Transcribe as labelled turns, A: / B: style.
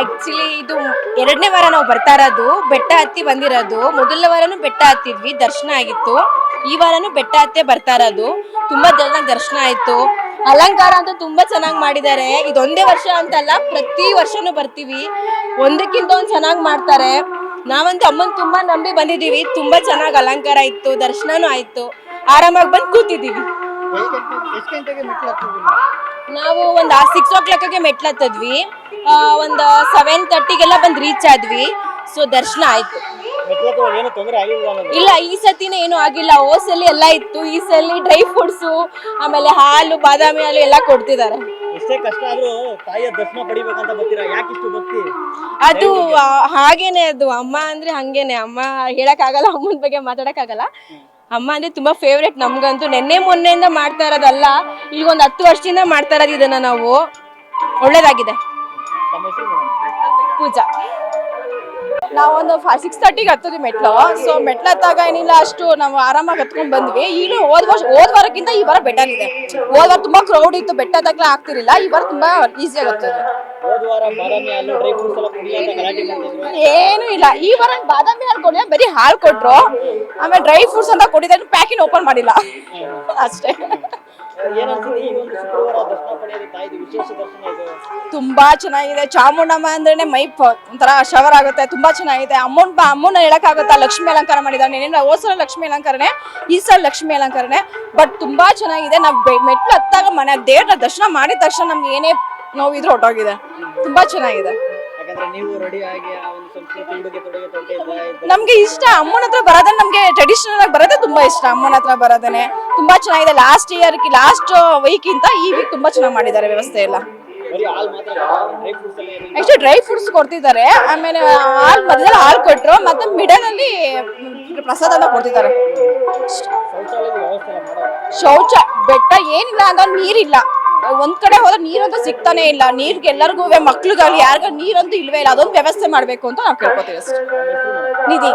A: Actually ಇದು ಎರಡನೇ ವಾರ ನಾವು ಬರ್ತಾ ಇರೋದು, ಬೆಟ್ಟ ಹತ್ತಿ ಬಂದಿರೋದು. ಮೊದಲನೇ ವಾರನೂ ಬೆಟ್ಟ ಹತ್ತಿದ್ವಿ, ದರ್ಶನ ಆಗಿತ್ತು. ಈ ವಾರನೂ ಬೆಟ್ಟ ಹತ್ತೆ ಬರ್ತಾ ಇರೋದು. ತುಂಬಾ ಜನ ದರ್ಶನ ಆಯ್ತು. ಅಲಂಕಾರ ಅಂತ ತುಂಬಾ ಚೆನ್ನಾಗಿ ಮಾಡಿದ್ದಾರೆ. ಇದೊಂದೇ ವರ್ಷ ಅಂತಲ್ಲ, ಪ್ರತಿ ವರ್ಷನೂ ಬರ್ತೀವಿ. ಒಂದಕ್ಕಿಂತ ಒಂದು ಚೆನ್ನಾಗಿ ಮಾಡ್ತಾರೆ. ನಾವಂತೂ ಅಮ್ಮನ ತುಂಬಾ ನಂಬಿ ಬಂದಿದ್ದೀವಿ. ತುಂಬಾ ಚೆನ್ನಾಗಿ ಅಲಂಕಾರ ಇತ್ತು, ದರ್ಶನನೂ ಆಯ್ತು. ಆರಾಮಾಗಿ ಬಂದು ಕೂತಿದ್ದೀವಿ.
B: ಎಷ್ಟು ಗಂಟೆಗೆ
A: ನಾವು ಒಂದು ಸಿಕ್ಸ್ ಓ ಕ್ಲಾಕ್ಗೆ ಮೆಟ್ಲು ಹತ್ತದ್ವಿ ಒಂದು ಸೆವೆನ್ ತರ್ಟಿಗೆಲ್ಲ ಬಂದು ರೀಚ್ ಆದ್ವಿ. ಸೊ ದರ್ಶನ ಆಯ್ತು.
B: ಏನು ತೊಂದರೆ ಆಗಿಲ್ಲ
A: ಇಲ್ಲ ಈ ಸತಿನೇ ಏನು ಆಗಿಲ್ಲ. ಓಸಲ್ಲಿ ಎಲ್ಲ ಇತ್ತು. ಈ ಸಲ ಡ್ರೈ ಫ್ರೂಟ್ಸು ಆಮೇಲೆ ಹಾಲು ಬಾದಾಮಿ ಹಾಲು ಎಲ್ಲ ಕೊಡ್ತಿದ್ದಾರೆ.
B: ಎಷ್ಟೇ ಕಷ್ಟ ಆದ್ರೂ ತಾಯಿಯ ದರ್ಶನ ಪಡಿಬೇಕಂತ ಬರ್ತೀರಾ? ಯಾಕೆ ಇಷ್ಟು ಭಕ್ತಿ?
A: ಅದು ಆ, ಹಾಗೇನೆ ಅದು. ಅಮ್ಮ ಅಂದ್ರೆ ಹಂಗೇನೆ. ಅಮ್ಮ ಹೇಳಕ್ಕಾಗಲ್ಲ ಅಮ್ಮನ ಬಗ್ಗೆ ಮಾತಾಡಕ್ಕಾಗಲ್ಲ. ಅಮ್ಮ ಅಂದ್ರೆ ತುಂಬಾ ಫೇವ್ರೇಟ್ ನಮ್ಗಂತೂ. ನಿನ್ನೆ ಮೊನ್ನೆಯಿಂದ ಮಾಡ್ತಾ ಇರೋದಲ್ಲ ಈಗ ಒಂದು ಹತ್ತು ವರ್ಷದಿಂದ ಮಾಡ್ತಾ ಇರೋದು ಇದನ್ನ ನಾವು. ಒಳ್ಳೇದಾಗಿದೆ. ಪೂಜಾ.
C: ನಾವೊಂದು ಸಿಕ್ಸ್ ತರ್ಟಿಗೆ ಹತ್ತದ್ವಿ ಮೆಟ್ಲು. ಸೊ ಮೆಟ್ಲು ಹತ್ತಾಗ ಏನಿಲ್ಲ ಅಷ್ಟು ನಾವು ಆರಾಮಾಗಿ ಹತ್ಕೊಂಡು ಬಂದ್ವಿ. ಈಗಲೂ ಹೋದ್ ವರ್ಷ ಹೋದ್ ವಾರಕ್ಕಿಂತ ಈ ವಾರ ಬೆಟರ್ ಇದೆ ಹೋದ್ ವಾರ ತುಂಬಾ ಕ್ರೌಡ್ ಇತ್ತು ಬೆಟ್ಟ ಹತ್ತಕ್ಲ ಆಗ್ತಿರಲಿಲ್ಲ. ಈ ವಾರ ತುಂಬಾ ಈಸಿ ಆಗುತ್ತೆ
B: ಹೋದ ವಾರ ಬಾದಾಮಿ ಡ್ರೈ ಫ್ರೂಟ್ಸ್ ಅಂತ ಗಲಾಟೆ ಮಾಡ್ತಿದ್ರು
C: ಏನು ಇಲ್ಲ. ಈ ವಾರ ಬಾದಾಮಿ ಹಾಲು ಕೊಡಿ ಬರೀ ಹಾಲು ಕೊಟ್ರು. ಆಮೇಲೆ ಡ್ರೈ ಫ್ರೂಟ್ಸ್ ಅಂತ ಕೊಟ್ಟಿದ್ದಾರೆ ಪ್ಯಾಕಿಂಗ್ ಓಪನ್ ಮಾಡಿಲ್ಲ. ಅಷ್ಟೇ. ತುಂಬಾ ಚೆನ್ನಾಗಿದೆ. ಚಾಮುಂಡಮ್ಮ ಅಂದ್ರೆ ಮೈ ಪ- ಒಂಥರ ಶವರ್ ಆಗುತ್ತೆ. ತುಂಬಾ ಚೆನ್ನಾಗಿದೆ. ಅಮ್ಮನ್ ಬಾ ಅಮ್ಮನ ಹೇಳಕ್ಕಾಗುತ್ತಾ? ಲಕ್ಷ್ಮಿ ಅಲಂಕಾರ ಮಾಡಿದ್ದಾರೆ ಏನಿಲ್ಲ ಹೋದ್ ಸಲ ಲಕ್ಷ್ಮಿ ಅಲಂಕಾರನೆ? ಈ ಸಲ ಲಕ್ಷ್ಮಿ ಅಲಂಕಾರನೆ? ಬಟ್ ತುಂಬಾ ಚೆನ್ನಾಗಿದೆ. ನಾವು ಮೆಟ್ಲು ಹತ್ತಾಗ ಮನೆ ದೇವ್ರ ದರ್ಶನ ಮಾಡಿದ ತಕ್ಷಣ ನಮ್ಗೆ ಏನೇ ನೋವಿದ್ರು ಹೊಟ್ಟೋಗಿದೆ ತುಂಬಾ ಚೆನ್ನಾಗಿದೆ.
B: ಯಾಕಂದ್ರೆ ನೀವು ರೆಡಿ ಆಗಿ ಆ ಒಂದು ಸಂಸ್ಕೃತಿ ಉಡುಗೆ ತೊಡುಗೆ ತೊಟ್ಟೆ ಇದ್ದ-
C: ನಮ್ಗೆ ಇಷ್ಟ. ಅಮ್ಮನ ಹತ್ರ ಬರೋದೇ ನಮ್ಗೆ ಟ್ರೆಡಿಷನಲ್ ಆಗಿ ಬರೋದೇ ತುಂಬಾ ಇಷ್ಟ. ಅಮ್ಮನ ಹತ್ರ ಬರೋದೇನೆ ತುಂಬಾ ಚೆನ್ನಾಗಿದೆ. ಲಾಸ್ಟ್ ಇಯರ್ ಲಾಸ್ಟ್ ವೀಕ್ ಇಂತ ಈ ವೀಕ್ ತುಂಬಾ ಚೆನ್ನಾಗಿ ಮಾಡಿದ್ದಾರೆ ವ್ಯವಸ್ಥೆ ಎಲ್ಲ.
B: ಆಕ್ಚುಲಿ ಡ್ರೈ ಫ್ರೂಟ್ಸ್
C: ಕೊಡ್ತಿದ್ದಾರೆ. ಆಮೇಲೆ ಹಾಲ್ ಮಧ್ಯದಲ್ಲಿ ಹಾಲು ಕೊಟ್ಟರು ಮತ್ತೆ ಮಿಡಲ್ ಅಲ್ಲಿ ಪ್ರಸಾದನ ಕೊಡ್ತಿದ್ದಾರೆ. ಶೌಚ ಬೆಟ್ಟ ಏನಿಲ್ಲ ಅಂದ್ರೆ ನೀರಿಲ್ಲ. ಒಂದ್ ಕಡೆ ಹೋದ್ರೆ ನೀರಂತೂ ಸಿಗ್ತಾನೆ ಇಲ್ಲ. ನೀರ್ಗೆ ಎಲ್ಲರಿಗೂ ಮಕ್ಳಿಗಾಗಲಿ, ಯಾರಿಗ ನೀರಂತೂ ಇಲ್ವೇ ಇಲ್ಲ. ಅದೊಂದು ವ್ಯವಸ್ಥೆ ಮಾಡ್ಬೇಕು ಅಂತ ನಾವು ಕೇಳ್ಕೊತೀವಿ ಅಷ್ಟೇ. ನಿಧಿ.